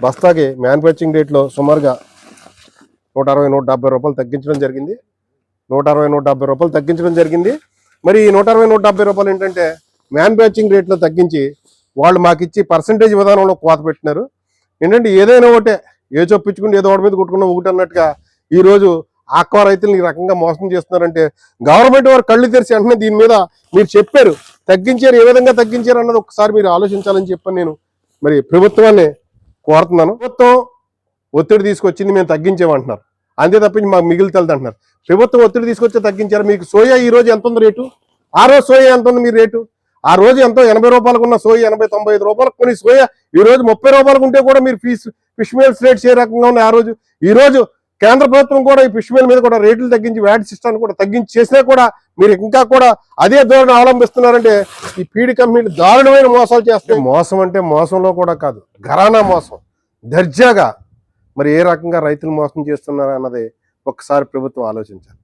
బస్తాకి manufacturing రేట్లో సుమారుగా నూట అరవై నూట డెబ్బై రూపాయలు తగ్గించడం జరిగింది. నూట అరవై నూట డెబ్బై రూపాయలు తగ్గించడం జరిగింది. మరి ఈ నూట అరవై నూట డెబ్బై రూపాయలు ఏంటంటే మ్యానుఫ్యాక్చరింగ్ రేట్లో తగ్గించి వాళ్ళు మాకు ఇచ్చి పర్సంటేజ్ విధానంలో కోత పెట్టినారు. ఏంటంటే ఏదైనా ఒకటే ఏ చొప్పించుకుని ఏదో ఒకటి మీద కొట్టుకున్న ఒకటి అన్నట్టుగా ఈరోజు ఆక్వా రైతులను ఈ రకంగా మోసం చేస్తున్నారంటే గవర్నమెంట్ వారు కళ్ళు తెరిచి వెంటనే దీని మీద మీరు చెప్పారు. తగ్గించారు ఏ విధంగా తగ్గించారు అన్నది ఒకసారి మీరు ఆలోచించాలని చెప్పాను నేను మరి ప్రభుత్వాన్ని కోరుతున్నాను. ప్రభుత్వం ఒత్తిడి తీసుకొచ్చింది మేము తగ్గించామంటున్నారు అంతే తప్పించి మాకు మిగిలితలది అంటున్నారు ప్రభుత్వం ఒత్తిడి తీసుకొచ్చి తగ్గించారు. మీకు సోయా ఈ రోజు ఎంత ఉంది రేటు? ఆ రోజు సోయా ఎంత ఉంది మీ రేటు? ఆ రోజు ఎంతో ఎనభై రూపాయలకు ఉన్న సోయా ఎనభై తొంభై ఐదు రూపాయలకు కొన్ని సోయా ఈ రోజు ముప్పై రూపాయలకు ఉంటే కూడా మీరు ఫీస్ ఫిష్ మీల్స్ రేట్స్ ఏ రకంగా ఉన్నాయి. ఆ రోజు ఈ రోజు కేంద్ర ప్రభుత్వం కూడా ఈ ఫిష్ మీల్ మీద కూడా రేట్లు తగ్గించి వ్యాట్ సిస్టాన్ని కూడా తగ్గించి చేసినా కూడా మీరు ఇంకా కూడా అదే ధోరణి అవలంబిస్తున్నారంటే ఈ పీడి కంపెనీలు దారుణమైన మోసాలు చేస్తాయి మోసం అంటే మోసంలో కూడా కాదు ఘరానా మోసం దర్జాగా. మరి ఏ రకంగా రైతులు మోసం చేస్తున్నారన్నది ఒక్కసారి ప్రభుత్వం ఆలోచించాలి.